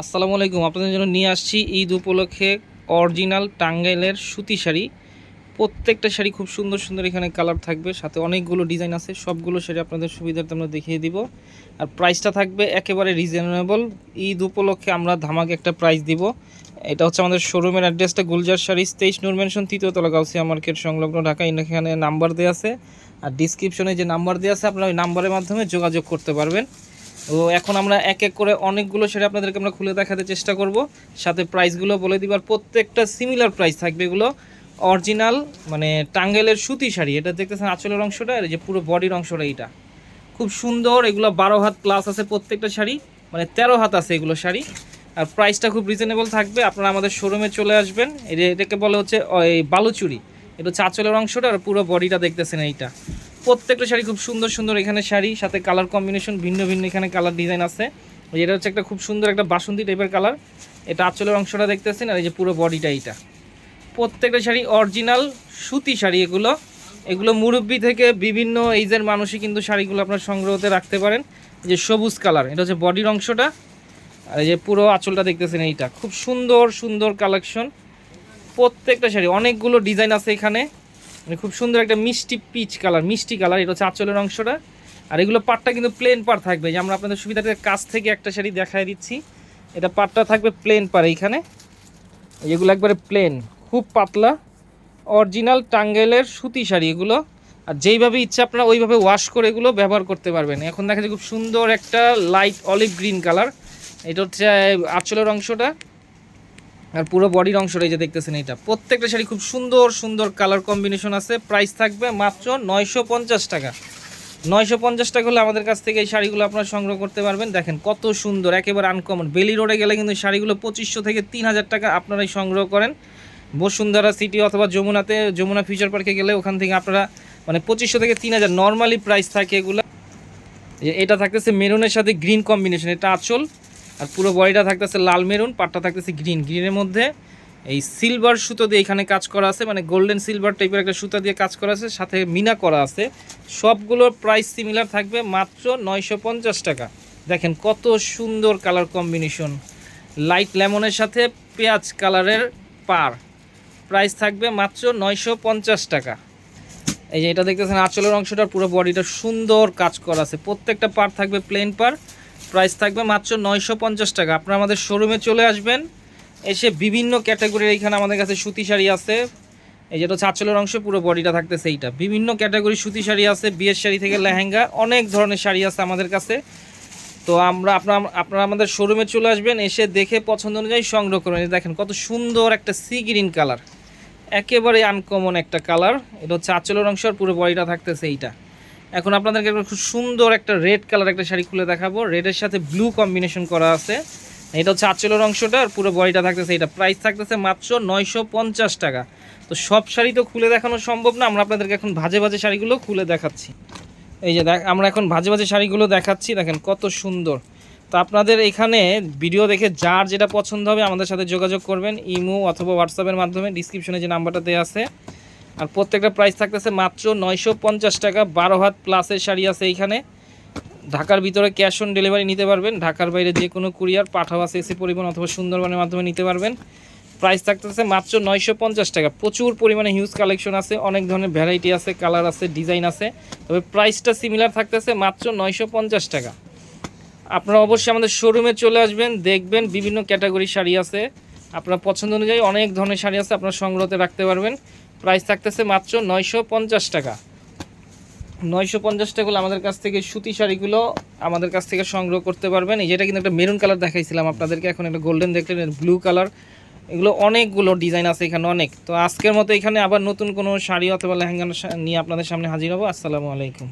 আসসালামু আলাইকুম, আপনাদের জন্য নিয়ে আসছি ঈদ উপলক্ষে অরিজিনাল টাঙ্গাইলের সুতি শাড়ি। প্রত্যেকটা শাড়ি খুব সুন্দর সুন্দর এখানে কালার থাকবে, সাথে অনেকগুলো ডিজাইন আছে, সবগুলো শাড়ি আপনাদের সুবিধার্থে আমরা দেখিয়ে দিব। আর প্রাইসটা থাকবে একেবারে রিজনেবল, ঈদ উপলক্ষে আমরা ধামাকে একটা প্রাইস দিব। এটা হচ্ছে আমাদের শোরুমের অ্যাড্রেসটা, গুলজার শাড়ি, তেইশ নূর মেনশন তৃতীয়তলা গাউসিয়া মার্কেট, সংলগ্ন ঢাকা, এখানে নাম্বার দেওয়া আছে। আর ডিসক্রিপশনে যে নাম্বার দেওয়া আছে, আপনারা ওই নাম্বারের মাধ্যমে যোগাযোগ করতে পারবেন। তো এখন আমরা এক এক করে অনেকগুলো শাড়ি আপনাদেরকে আমরা খুলে দেখাতে চেষ্টা করব। সাথে প্রাইসগুলো বলে দিবার প্রত্যেকটা সিমিলার প্রাইস থাকবে এগুলো। অরিজিনাল মানে টাঙ্গেলের সুতি শাড়ি, এটা দেখতেছেন আঁচলের অংশটা, আর এই যে পুরো বডির অংশটা এইটা। খুব সুন্দর, এগুলো বারো হাত প্লাস আছে প্রত্যেকটা শাড়ি মানে তেরো হাত আছে এগুলো শাড়ি। আর প্রাইসটা খুব রিজনেবল থাকবে, আপনারা আমাদের শোরুমে চলে আসবেন। এটাকে বলে হচ্ছে এই বালুচুরি। এটা হচ্ছে আঁচলের অংশটা, আর পুরো বডিটা দেখতেছেন এইটা। প্রত্যেকটা শাড়ি খুব সুন্দর সুন্দর এখানে শাড়ি, সাথে কালার কম্বিনেশন ভিন্ন ভিন্ন এখানে কালার ডিজাইন আছে। এটা হচ্ছে একটা খুব সুন্দর একটা বাসন্তী টাইপের কালার এটা আঁচলের অংশটা দেখতেছেন, আর এই যে পুরো বডিটা এইটা। প্রত্যেকটা শাড়ি অরিজিনাল সুতি শাড়ি এগুলো। এগুলো মুরব্বি থেকে বিভিন্ন এইজের মানুষই কিন্তু শাড়িগুলো আপনার সংগ্রহতে রাখতে পারেন। যে সবুজ কালার এটা হচ্ছে বডির অংশটা। আর এই যে পুরো আঁচলটা দেখতেছেন এইটা। খুব সুন্দর সুন্দর কালেকশন প্রত্যেকটা শাড়ি, অনেকগুলো ডিজাইন আছে এখানে। মানে খুব সুন্দর একটা মিষ্টি পিচ কালার মিষ্টি কালার এটা হচ্ছে আঁচলের অংশটা। আর এগুলো পাটটা কিন্তু প্লেন পার থাকবে। যে আমরা আপনাদের সুবিধাতে কাছ থেকে একটা শাড়ি দেখায় দিচ্ছি। এটা পাটটা থাকবে প্লেন পার এইখানে। এগুলো একবারে প্লেন খুব পাতলা অরিজিনাল টাঙ্গেলের সুতি শাড়ি এগুলো। আর যেইভাবে ইচ্ছা আপনারা ওইভাবে ওয়াশ করে এগুলো ব্যবহার করতে পারবেন। এখন দেখা যায় খুব সুন্দর একটা লাইট অলিভ গ্রিন কালার এটা হচ্ছে আঁচলের অংশটা। আর পুরো বডির অংশটা এই যে দেখতেছেন এটা প্রত্যেকটা শাড়ি খুব সুন্দর সুন্দর কালার কম্বিনেশন আছে। প্রাইস থাকবে মাত্র নয়শো পঞ্চাশ টাকা। নয়শো পঞ্চাশ টাকা হলে আমাদের কাছ থেকে এই শাড়িগুলো আপনারা সংগ্রহ করতে পারবেন। দেখেন কত সুন্দর, একেবারে আনকমন বেলি রোডে গেলে কিন্তু শাড়িগুলো পঁচিশশো থেকে তিন হাজার টাকা আপনারাই সংগ্রহ করেন। বসুন্ধরা সিটি অথবা যমুনাতে, যমুনা ফিউচার পার্কে গেলে ওখান থেকে আপনারা মানে পঁচিশশো থেকে তিন হাজার নর্মালি প্রাইস থাকে এগুলো। এটা থাকতেছে মেরুনের সাথে গ্রিন কম্বিনেশন এটা আঁচল। আর পুরো বডিটা থাকতেছে লাল মেরুন, পাটটা থাকতেছে গ্রিন। গ্রিনের মধ্যে এই সিলভার সুতো দিয়ে এখানে কাজ করা আছে মানে গোল্ডেন সিলভার টাইপের একটা সুতা দিয়ে কাজ করা আছে, সাথে মিনা করা আছে। সবগুলোর প্রাইস সিমিলার থাকবে মাত্র নয়শো পঞ্চাশ টাকা। দেখেন কত সুন্দর কালার কম্বিনেশন লাইট লেমনের সাথে পেঁয়াজ কালারের পার। প্রাইস থাকবে মাত্র নয়শো পঞ্চাশ টাকা। এই যে এটা দেখতেছেন আঁচলের অংশটা, পুরো বডিটা সুন্দর কাজ করা আছে। প্রত্যেকটা পার থাকবে প্লেন পার প্রাইস থাকবে মাত্র নয়শো পঞ্চাশ টাকা। আপনারা আমাদের শোরুমে চলে আসবেন, এসে বিভিন্ন ক্যাটাগরির এইখানে আমাদের কাছে সুতি শাড়ি আছে। এই যেটা হচ্ছে আঁচলের অংশ, পুরো বডিটা থাকতেছে এইটা। বিভিন্ন ক্যাটাগরি সুতি শাড়ি আছে, বিয়ের শাড়ি থেকে লেহেঙ্গা, অনেক ধরনের শাড়ি আছে আমাদের কাছে। তো আমরা, আপনার, আপনারা আমাদের শোরুমে চলে আসবেন, এসে দেখে পছন্দ অনুযায়ী সংগ্রহ করবেন। দেখেন, কত সুন্দর একটা সি গ্রিন কালার একেবারে আনকমন একটা কালার এটা হচ্ছে আঁচলের অংশ, আর পুরো বডিটা থাকতেছে এইটা। এখন আপনাদেরকে খুব সুন্দর একটা রেড কালার একটা শাড়ি খুলে দেখাবো। রেডের সাথে ব্লু কম্বিনেশন করা আছে। এটা হচ্ছে আঁচলের অংশটা আর পুরো বডিটা থাকতেছে, এটা প্রাইস থাকতেছে মাত্র নয়শো পঞ্চাশ টাকা। তো সব শাড়ি তো খুলে দেখানো সম্ভব না, আমরা আপনাদেরকে এখন ভাজে ভাজে শাড়িগুলো খুলে দেখাচ্ছি। এই যে দেখ, আমরা এখন ভাজে ভাজে শাড়িগুলো দেখাচ্ছি, দেখেন কত সুন্দর। তো আপনাদের এখানে ভিডিও দেখে যার যেটা পছন্দ হবে আমাদের সাথে যোগাযোগ করবেন, ইমো অথবা হোয়াটসঅ্যাপের মাধ্যমে ডিসক্রিপশনে যে নাম্বারটা দেওয়া আছে। আর প্রত্যেকটা প্রাইস থাকতেছে মাত্র নয়শো পঞ্চাশ টাকা। বারো হাত প্লাসের শাড়ি আছে এইখানে। ঢাকার ভিতরে ক্যাশ অন ডেলিভারি নিতে পারবেন। ঢাকার বাইরে যে কোনো কুরিয়ার পাঠাও আছে এসি পরিবহন অথবা সুন্দরবনের মাধ্যমে নিতে পারবেন। প্রাইস থাকতেছে মাত্র নয়শো পঞ্চাশ টাকা। প্রচুর পরিমাণে হিউজ কালেকশন আছে। অনেক ধরনের ভ্যারাইটি আছে কালার আছে ডিজাইন আছে। তবে প্রাইসটা সিমিলার থাকতেছে মাত্র নয়শো পঞ্চাশ টাকা। আপনারা অবশ্যই আমাদের শোরুমে চলে আসবেন, দেখবেন বিভিন্ন ক্যাটাগরি শাড়ি আছে। আপনার পছন্দ অনুযায়ী অনেক ধরনের শাড়ি আছে, আপনার সংগ্রহতে রাখতে পারবেন। প্রাইস থাকতেছে মাত্র নয়শো পঞ্চাশ টাকা। নয়শো পঞ্চাশ টাকাগুলো আমাদের কাছ থেকে সুতি শাড়িগুলো আমাদের কাছ থেকে সংগ্রহ করতে পারবেন। এই যেটা কিন্তু একটা মেরুন কালার দেখাইছিলাম আপনাদেরকে, এখন একটা গোল্ডেন দেখলেন ব্লু কালার এগুলো অনেকগুলো ডিজাইন আছে এখানে অনেক। তো আজকের মতো এখানে আবার নতুন কোনো শাড়ি অথবা লেহেঙ্গা নিয়ে আপনাদের সামনে হাজির হব। আসসালামু আলাইকুম।